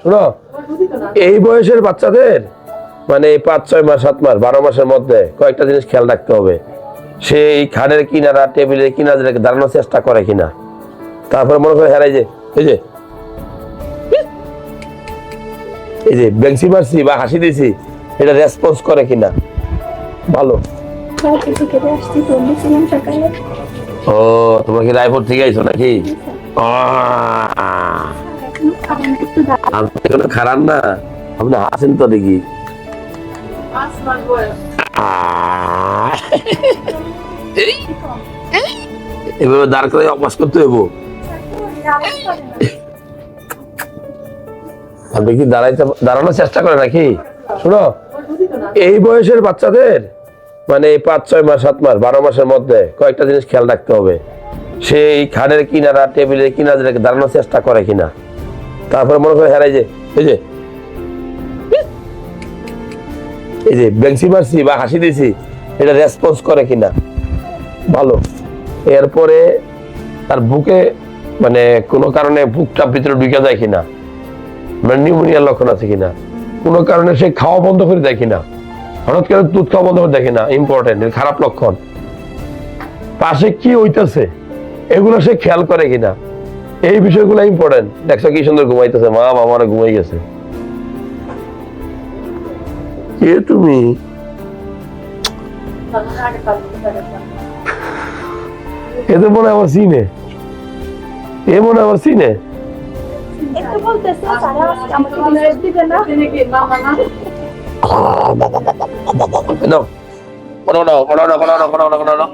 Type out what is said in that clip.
শোনো, এই বয়সের বাচ্চাদের মানে এই পাঁচ, ছয় মাস, সাত মাস, বারো মাসের মধ্যে কয়েকটা জিনিস খেয়াল রাখতে হবে। সেই খাটের কিনারা, টেবিলের কিনারা দাঁড়ানোর চেষ্টা করে কিনা। তারপরে মনে করে হেরাই যে, এই যে এই যে বেংসি মারছি বা হাসি দিছি, এটা রেসপন্স করে কিনা। ভালো। ও, তোমরা কি রায়পুর থেকে আইছো নাকি? খারাপ না? আপনি হাসেন তো দেখি। এভাবে দাঁড় করে অভ্যাস করতে হইব। আপনি কি দাঁড়াইতে দাঁড়ানোর চেষ্টা করে নাকি? শোনো এই বয়সের বাচ্চাদের মানে এই পাঁচ ছয় মাস সাত মাস বারো মাসের মধ্যে কয়েকটা জিনিস খেয়াল রাখতে হবে। সেই খাটের কিনারা টেবিলের কিনারা দাঁড়ানোর চেষ্টা করে কিনা। তারপরে মনে করে হেরাই যে, এই যে এই যে বেংসি মারছি বা হাসি দিছি, এটা রেসপন্স করে কিনা? ভালো। এরপরে তার বুকে মানে কোনো কারণে বুকটা ভিতরে ঢুকে যায় কিনা? মানে নিউমোনিয়ার লক্ষণ আছে কিনা? কোনো কারণে সে খাওয়া বন্ধ করে দেয় কিনা? হঠাৎ করে দুধ খাওয়া বন্ধ করে দেখে না ইম্পর্টেন্ট খারাপ লক্ষণ। পাশে কি হইতেছে? এগুলো সে খেয়াল করে কিনা? এই বিষয়গুলো ইম্পর্টেন্ট দেখছ কি সুন্দর ঘুমাইতেছে মা বাবারা ঘুমাই গেছে। কে তুমি? এ তো মনে আমার সিনে। এ মনে আমার সিনে। no, no, no, no, no, no, no, no, no, no.